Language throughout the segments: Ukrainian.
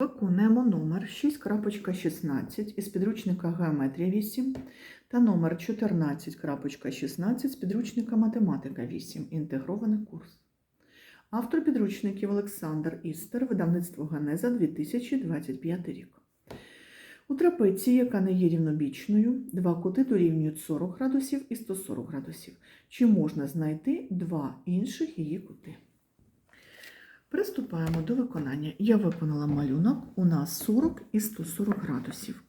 Виконуємо номер 6.16 із підручника Геометрія 8 та номер 14.16 з підручника Математика 8. Інтегрований курс. Автор підручників Олександр Істер, видавництво Генеза 2025 рік. У трапеції, яка не є рівнобічною, два кути дорівнюють 40 градусів і 140 градусів. Чи можна знайти два інших її кути? Приступаємо до виконання. Я виконала малюнок. У нас 40 і 140 градусів.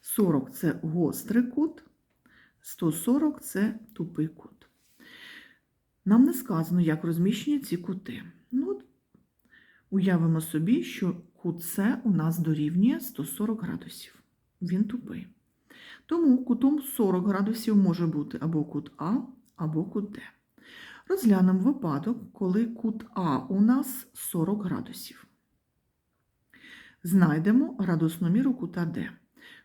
40 це гострий кут, 140 це тупий кут. Нам не сказано, як розміщені ці кути. Ну, уявимо собі, що кут С у нас дорівнює 140 градусів. Він тупий. Тому кутом 40 градусів може бути або кут А, або кут Д. Розглянемо випадок, коли кут А у нас 40 градусів. Знайдемо градусну міру кута Д.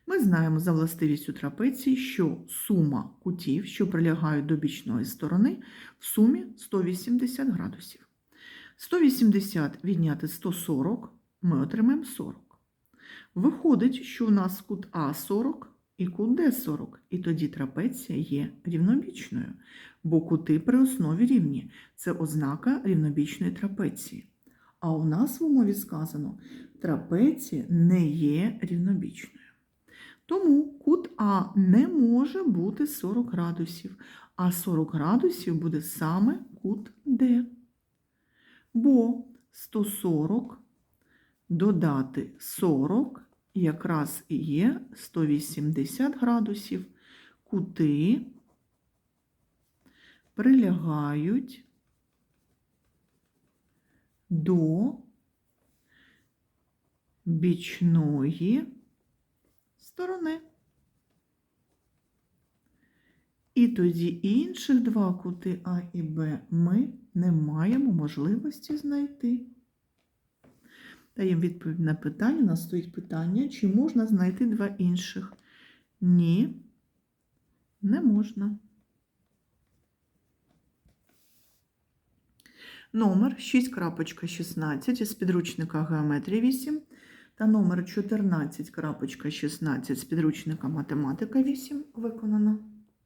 Ми знаємо за властивістю трапеції, що сума кутів, що прилягають до бічної сторони, в сумі 180 градусів. 180 відняти 140 ми отримаємо 40. Виходить, що у нас кут А 40 і кут Д 40, і тоді трапеція є рівнобічною, бо кути при основі рівні це ознака рівнобічної трапеції. А у нас в умові сказано, трапеція не є рівнобічною. Тому кут А не може бути 40 градусів, а 40 градусів буде саме кут Д. Бо 140 додати 40 якраз і є 180 градусів. Кути прилягають до бічної сторони. І тоді інших два кути А і Б ми не маємо можливості знайти. Даємо відповідь на питання. У нас стоїть питання, чи можна знайти два інших? Ні, не можна. Номер 6.16 із підручника Геометрія 8 та номер 14.16 з підручника Математика 8 виконано.